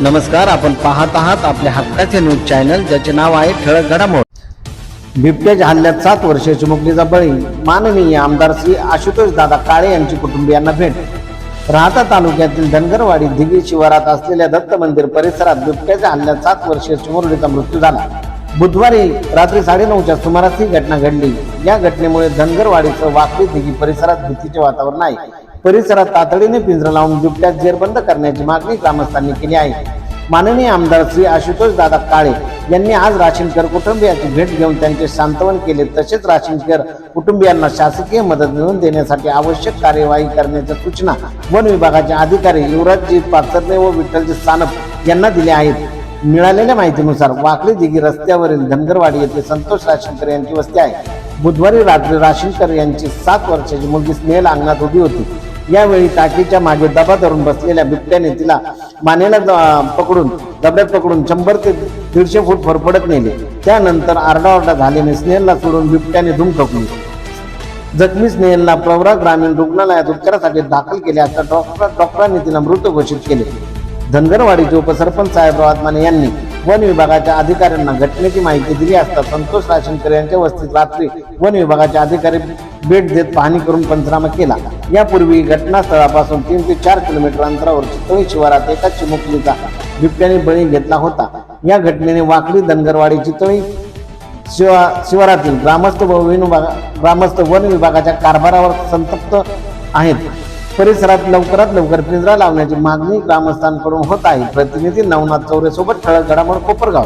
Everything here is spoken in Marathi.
नमस्कार आपण पाहत आहात आपल्या हक्काचे न्यूज चॅनल ज्याचे नाव आहे ठळक घडामोड. बिबट्याच्या हल्ल्यात सात वर्षे चिमुकलीचा बळी माननीय आमदार श्री आशुतोष दादा काळे यांची कुटुंबियांना भेट. राहता तालुक्यातील धनगरवाडी दिघी शिवारात असलेल्या दत्त मंदिर परिसरात बिबट्याच्या हल्ल्यात सात वर्षे चिमुरडीचा मृत्यू झाला. बुधवारी रात्री साडेनऊच्या सुमारास ही घटना घडली. या घटनेमुळे धनगरवाडीसह वाकडी दिघी परिसरात भीतीचे वातावरण आहे. परिसरात तातडीने पिंजरा लावून बिबट्यात जेरबंद करण्याची मागणी ग्रामस्थांनी केली आहे. माननीय आमदार श्री आशुतोष दादा काळे यांनी आज राशीनकर कुटुंबियाची भेट घेऊन त्यांचे सांत्वन केले. तसेच राशीनकर कुटुंबियांना शासकीय मदत मिळवून देण्यासाठी आवश्यक कार्यवाही करण्याच्या सूचना वन विभागाचे अधिकारी युवराजजी पाचरणे व विठ्ठलजी सानप यांना दिल्या आहेत. मिळालेल्या माहितीनुसार वाकडी दिघी रस्त्यावरील धनगरवाडी येथे संतोष राशीनकर यांची वस्ती आहे. बुधवारी रात्री राशीनकर यांची सात वर्षाची मुलगी स्नेहल अंगणात उभी होती. यावेळी टाकीच्या मागे दबा धरून बसलेल्या बिबट्याने तिला मानेला पकडून दबड्यात पकडून शंभर ते दीडशे फूट फरफडत नेले. त्यानंतर आरडाओरडा झाल्याने स्नेहलला सोडून बिबट्याने धूम ठोकली. जखमी स्नेहलला प्रवरा ग्रामीण रुग्णालयात उपचारासाठी दाखल केले असता डॉक्टर डॉक्टरांनी तिला मृत घोषित केले. धनगरवाडीचे उपसरपंच साहेबराव आत्माने यांनी वन विभागाच्या अधिकाऱ्यांना घटनेची माहिती दिली असता संतोष राशनकर यांच्या वस्तीत रात्री वन विभागाचे अधिकारी भेट देत पाहणी करून पंचनामा केला. यापूर्वी घटनास्थळापासून तीन ते चार किलोमीटर अंतरावर चितळी शिवारात एका चिमुकलीचा बिबट्याने बळी घेतला होता. या घटनेने वाकडी धनगरवाडी चितळी शिवा शिवारातील ग्रामस्थ व विभाग ग्रामस्थ वन विभागाच्या कारभारावर संतप्त आहेत. परिसरात लवकरात लवकर पिंजरा लावण्याची मागणी ग्रामस्थांकडून होत आहे. प्रतिनिधी नवनाथ चौरे सोबत ठळक घडामोड कोपरगाव.